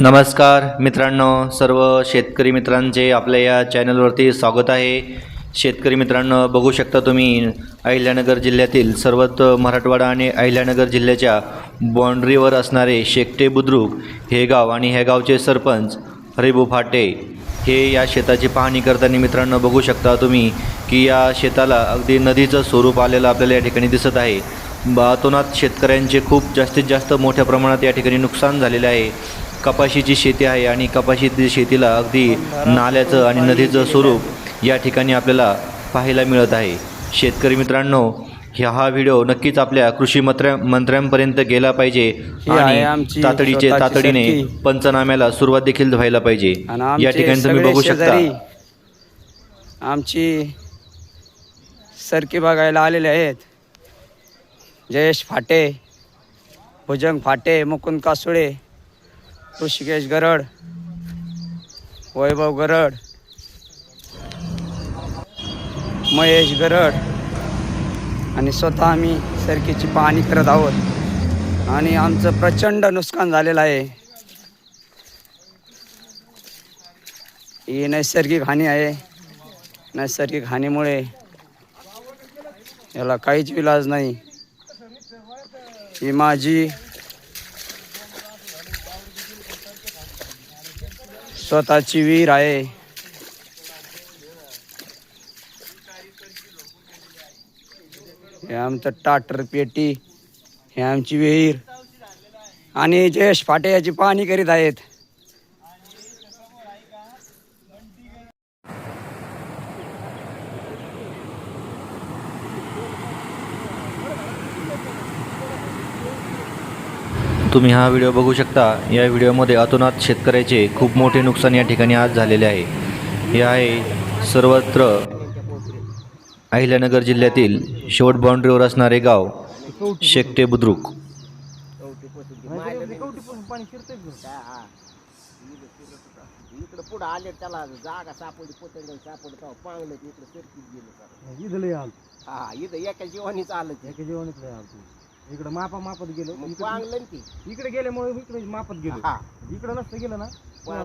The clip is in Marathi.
नमस्कार मित्रांनो सर्व शेतकरी मित्रांचे आपल्या या चॅनलवरती स्वागत आहे. शेतकरी मित्रांनो बघू शकता तुम्ही अहिल्यानगर जिल्ह्यातील सर्वत मराठवाडा आणि अहिल्यानगर जिल्ह्याच्या बाँड्रीवर असणारे शेकटे बुद्रुक हे गाव आणि ह्या गावचे सरपंच हरिभू फाटे हे या शेताची पाहणी करताना मित्रांनो बघू शकता तुम्ही की या शेताला अगदी नदीचं स्वरूप आलेलं आपल्याला या ठिकाणी दिसत आहे. बातोनात शेतकऱ्यांचे खूप जास्तीत जास्त मोठ्या प्रमाणात या ठिकाणी नुकसान झालेले आहे. कपाशीची शेती आहे आणि कपाशी शेतीला अगदी नाल्याचं आणि नदीचं स्वरूप या ठिकाणी आपल्याला पाहायला मिळत आहे. शेतकरी मित्रांनो ह्या हा व्हिडिओ नक्कीच आपल्या कृषी मंत्र्या मंत्र्यांपर्यंत गेला पाहिजे आणि तातडीचे तातडीने. पंचनाम्याला सुरुवात देखील व्हायला पाहिजे. या ठिकाणी तुम्ही बघू शकता. आमची सरकी बघायला आलेले आहेत. जयेश फाटे भुजंग फाटे मुकुंद कासुळे ऋषिकेश गरड वैभव गरड महेश गरड आणि स्वतः आम्ही सरकीची पाहणी करत आहोत. आणि आमचं प्रचंड नुकसान झालेलं आहे. ही नैसर्गिक हानी आहे. नैसर्गिक हानीमुळे याला काहीच विलाज नाही. ही माझी स्वतःची विहीर आहे. हे आमचं टाटर पेटी हे आमची विहीर. आणि जयेश फाटे याची पाहणी करीत आहेत. तुम्ही हा व्हिडिओ बघू शकता. या व्हिडिओमध्ये अतोनात शेतकऱ्याचे खूप मोठे नुकसान या ठिकाणी आज झालेले आहे. हे आहे सर्वत्र अहिल्यानगर जिल्ह्यातील शेवट बाउंड्रीवर असणारे गाव शेकटे बुद्रुक. इकडं पुढं आले त्याला जागा सापडली पोतंग सापडली तेव्हा पांगलं की इकडं सरकीत गेलं सर इथलं आल हा इथं एका जीवानीच आलं एका जेवणच आल इकडं मापा मापत गेलो. मग इकडं- ती. इकडे गेल्यामुळे इकडे मापत गेलो. हा. इकडे नसतं गेलं ना.